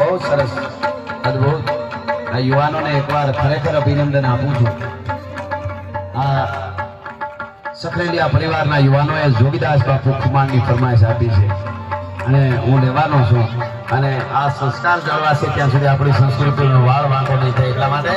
બહુ સરસ. અદ્ભુત. આ યુવાનોને એકવાર ખરેખર અભિનંદન આપું છું. આ સખરેલિયા પરિવારના યુવાનોએ જોગીદાસ બાપુ ખુમાનની ફરમાઈશ આપી છે. અને હું લેવાનો છું. અને આ સંસ્કાર જળવાશે ત્યાં સુધી આપણી સંસ્કૃતિનો વાળ વાંધો નહીં થાય એટલા માટે